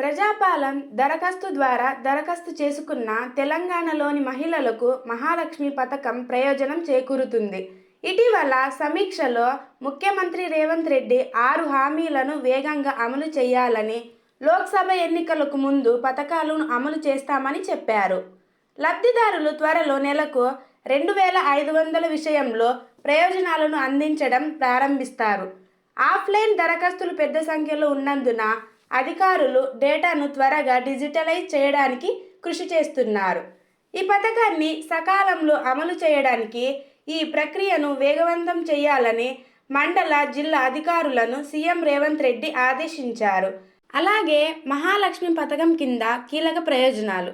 ప్రజాపాలన్ దరఖాస్తు ద్వారా దరఖాస్తు చేసుకున్న తెలంగాణలోని మహిళలకు మహాలక్ష్మి పథకం ప్రయోజనం చేకూరుతుంది. ఇటీవల సమీక్షలో ముఖ్యమంత్రి రేవంత్ రెడ్డి ఆరు హామీలను వేగంగా అమలు చేయాలని లోక్సభ ఎన్నికలకు ముందు పథకాలను అమలు చేస్తామని చెప్పారు. లబ్ధిదారులు త్వరలో నెలకు రెండు వేల ఐదు వందల విషయంలో ప్రయోజనాలను అందించడం ప్రారంభిస్తారు. ఆఫ్లైన్ దరఖాస్తులు పెద్ద సంఖ్యలో ఉన్నందున అధికారులు డేటాను త్వరగా డిజిటలైజ్ చేయడానికి కృషి చేస్తున్నారు. ఈ పథకాన్ని సకాలంలో అమలు చేయడానికి ఈ ప్రక్రియను వేగవంతం చేయాలని మండల జిల్లా అధికారులను సీఎం రేవంత్ రెడ్డి ఆదేశించారు. అలాగే మహాలక్ష్మి పథకం కింద కీలక ప్రయోజనాలు.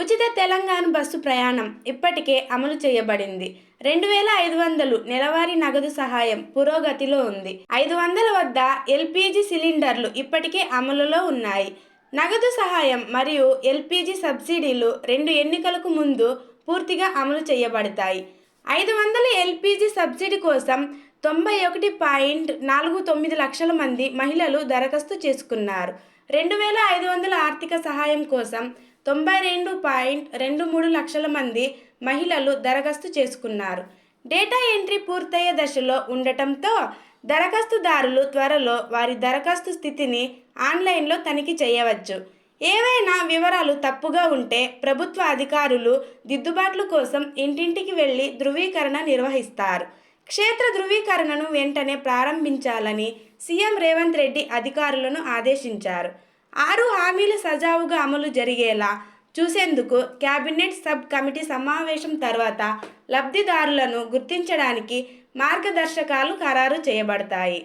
ఉచిత తెలంగాణ బస్సు ప్రయాణం ఇప్పటికే అమలు చేయబడింది. రెండు వేల ఐదు వందలు నెలవారీ నగదు సహాయం పురోగతిలో ఉంది. ఐదు వందల వద్ద ఎల్పిజి సిలిండర్లు ఇప్పటికే అమలులో ఉన్నాయి. నగదు సహాయం మరియు ఎల్పిజి సబ్సిడీలు రెండు ఎన్నికలకు ముందు పూర్తిగా అమలు చేయబడతాయి. ఐదు వందల ఎల్పిజి సబ్సిడీ కోసం తొంభై ఒకటి పాయింట్ నాలుగు తొమ్మిది లక్షల మంది మహిళలు దరఖాస్తు చేసుకున్నారు. రెండు వేల ఐదు వందల ఆర్థిక సహాయం కోసం తొంభై రెండు పాయింట్ రెండు మూడు లక్షల మంది మహిళలు దరఖాస్తు చేసుకున్నారు. డేటా ఎంట్రీ పూర్తయ్యే దశలో ఉండటంతో దరఖాస్తుదారులు త్వరలో వారి దరఖాస్తు స్థితిని ఆన్లైన్లో తనిఖీ చేయవచ్చు. ఏవైనా వివరాలు తప్పుగా ఉంటే ప్రభుత్వ అధికారులు దిద్దుబాట్లు కోసం ఇంటింటికి వెళ్ళి ధృవీకరణ నిర్వహిస్తారు. క్షేత్ర ధృవీకరణను వెంటనే ప్రారంభించాలని సీఎం రేవంత్ రెడ్డి అధికారులను ఆదేశించారు. ఆరు హామీలు సజావుగా అమలు జరిగేలా చూసేందుకు కేబినెట్ సబ్ కమిటీ సమావేశం తర్వాత లబ్ధిదారులను గుర్తించడానికి మార్గదర్శకాలు ఖరారు చేయబడతాయి.